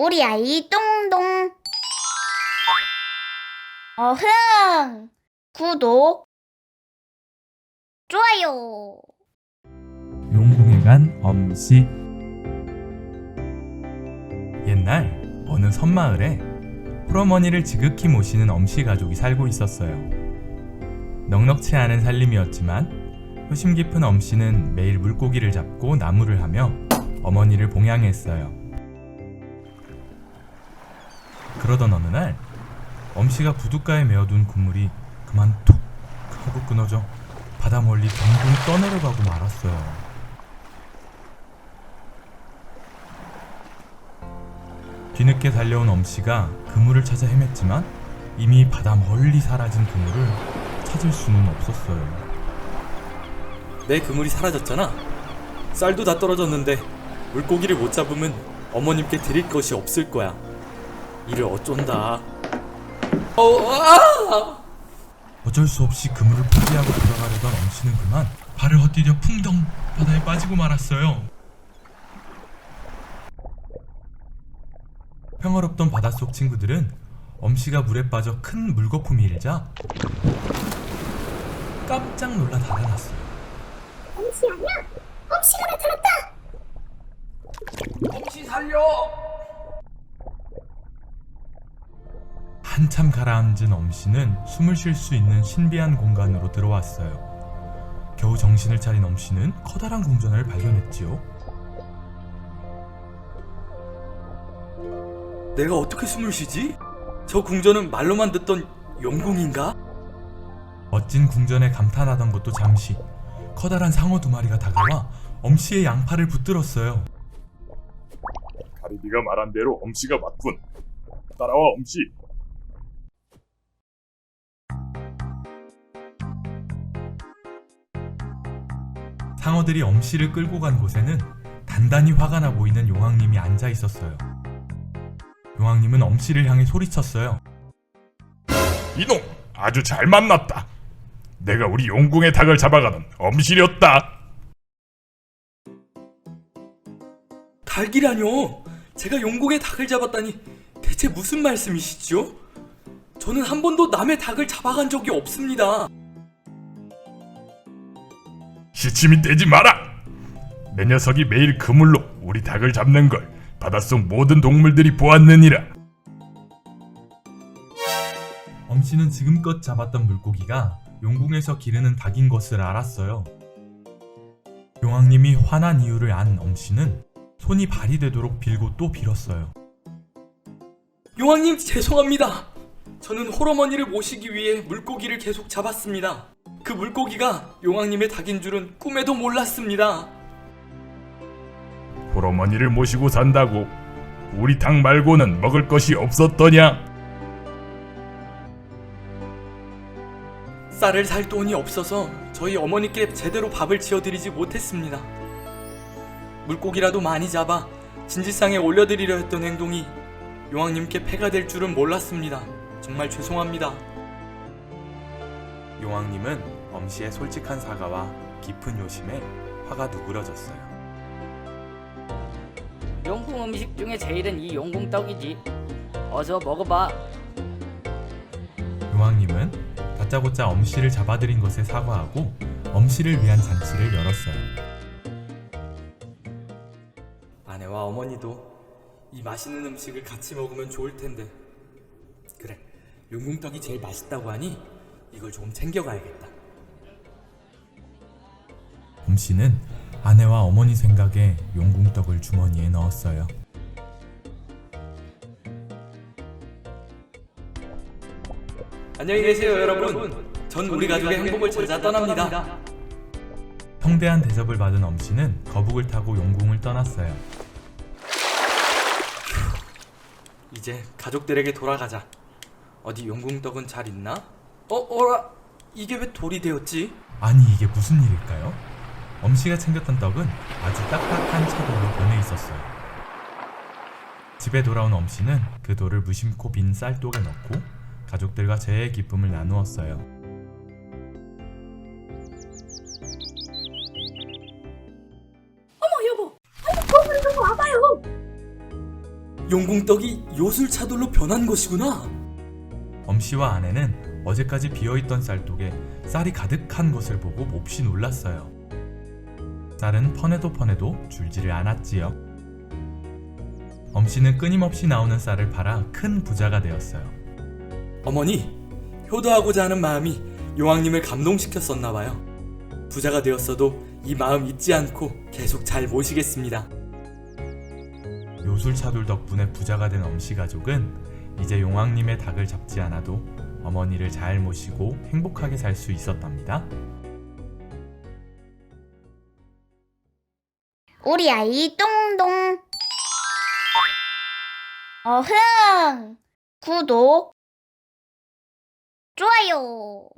우리 아이 똥동. 어흥! 구독, 좋아요. 용궁에 간 엄씨 옛날 어느 섬마을에 홀어머니를 지극히 모시는 엄씨 가족이 살고 있었어요. 넉넉치 않은 살림이었지만 효심 깊은 엄씨는 매일 물고기를 잡고 나무를 하며 어머니를 봉양했어요. 그러던 어느 날 엄씨가 부둣가에 메어둔 그물이 그만 툭 하고 끊어져 바다 멀리 둥둥 떠내려가고 말았어요. 뒤늦게 달려온 엄씨가 그물을 찾아 헤맸지만 이미 바다 멀리 사라진 그물을 찾을 수는 없었어요. 내 그물이 사라졌잖아. 쌀도 다 떨어졌는데 물고기를 못 잡으면 어머님께 드릴 것이 없을 거야. 이를 어쩐다. 어, 아! 어쩔 수 없이 그물을 포기하고 돌아가려던 엄씨는 그만 발을 헛디뎌 풍덩 바다에 빠지고 말았어요. 평화롭던 바닷속 친구들은 엄씨가 물에 빠져 큰 물거품이 일자 깜짝 놀라 달아났어요. 엄씨 살려! 한참 가라앉은 엄씨는 숨을 쉴 수 있는 신비한 공간으로 들어왔어요. 겨우 정신을 차린 엄씨는 커다란 궁전을 발견했지요. 내가 어떻게 숨을 쉬지? 저 궁전은 말로만 듣던 용궁인가? 멋진 궁전에 감탄하던 것도 잠시 커다란 상어 두 마리가 다가와 엄씨의 양팔을 붙들었어요. 가리비가 말한 대로 엄씨가 맞군. 따라와 엄씨. 상어들이 엄씨를 끌고 간 곳에는 단단히 화가 나 보이는 용왕님이 앉아 있었어요. 용왕님은 엄씨를 향해 소리쳤어요. 이놈 아주 잘 만났다. 내가 우리 용궁의 닭을 잡아가는 엄씨였다. 닭이라뇨? 제가 용궁의 닭을 잡았다니 대체 무슨 말씀이시죠? 저는 한 번도 남의 닭을 잡아간 적이 없습니다. 시침이 떼지 마라. 내 녀석이 매일 그물로 우리 닭을 잡는 걸 바닷속 모든 동물들이 보았느니라. 엄씨는 지금껏 잡았던 물고기가 용궁에서 기르는 닭인 것을 알았어요. 용왕님이 화난 이유를 안 엄씨는 손이 발이 되도록 빌고 또 빌었어요. 용왕님 죄송합니다. 저는 홀어머니를 모시기 위해 물고기를 계속 잡았습니다. 그 물고기가 용왕님의 닭인 줄은 꿈에도 몰랐습니다. 홀어머니를 모시고 산다고 우리 닭 말고는 먹을 것이 없었더냐? 쌀을 살 돈이 없어서 저희 어머니께 제대로 밥을 지어드리지 못했습니다. 물고기라도 많이 잡아 진지상에 올려드리려 했던 행동이 용왕님께 폐가 될 줄은 몰랐습니다. 정말 죄송합니다. 용왕님은 엄씨의 솔직한 사과와 깊은 요심에 화가 누그러졌어요. 용궁 음식 중에 제일은 이 용궁 떡이지. 어서 먹어봐. 용왕님은 다짜고짜 엄씨를 잡아들인 것에 사과하고 엄씨를 위한 잔치를 열었어요. 아내와 어머니도 이 맛있는 음식을 같이 먹으면 좋을 텐데. 그래, 용궁떡이 제일 맛있다고 하니 이걸 조금 챙겨가야겠다. 엄씨는 아내와 어머니 생각에 용궁떡을 주머니에 넣었어요. 안녕히 계세요, 여러분. 전 우리 가족의 행복을 찾아 떠납니다. 성대한 대접을 받은 엄씨는 거북을 타고 용궁을 떠났어요. 이제 가족들에게 돌아가자. 어디 용궁떡은 잘 있나? 어, 어라, 이게 왜 돌이 되었지? 아니 이게 무슨 일일까요? 엄씨가 챙겼던 떡은 아주 딱딱한 차돌로 변해 있었어요. 집에 돌아온 엄씨는 그 돌을 무심코 빈 쌀독에 넣고 가족들과 재의 기쁨을 나누었어요. 용궁떡이 요술차돌로 변한 것이구나. 엄씨와 아내는 어제까지 비어있던 쌀독에 쌀이 가득한 것을 보고 몹시 놀랐어요. 쌀은 퍼내도 퍼내도 줄지를 않았지요. 엄씨는 끊임없이 나오는 쌀을 팔아 큰 부자가 되었어요. 어머니, 효도하고자 하는 마음이 용왕님을 감동시켰었나 봐요. 부자가 되었어도 이 마음 잊지 않고 계속 잘 모시겠습니다. 요술차돌 덕분에 부자가 된 엄씨 가족은 이제 용왕님의 닭을 잡지 않아도 어머니를 잘 모시고 행복하게 살 수 있었답니다. 우리 아이 똥동. 어흥! 구독, 좋아요.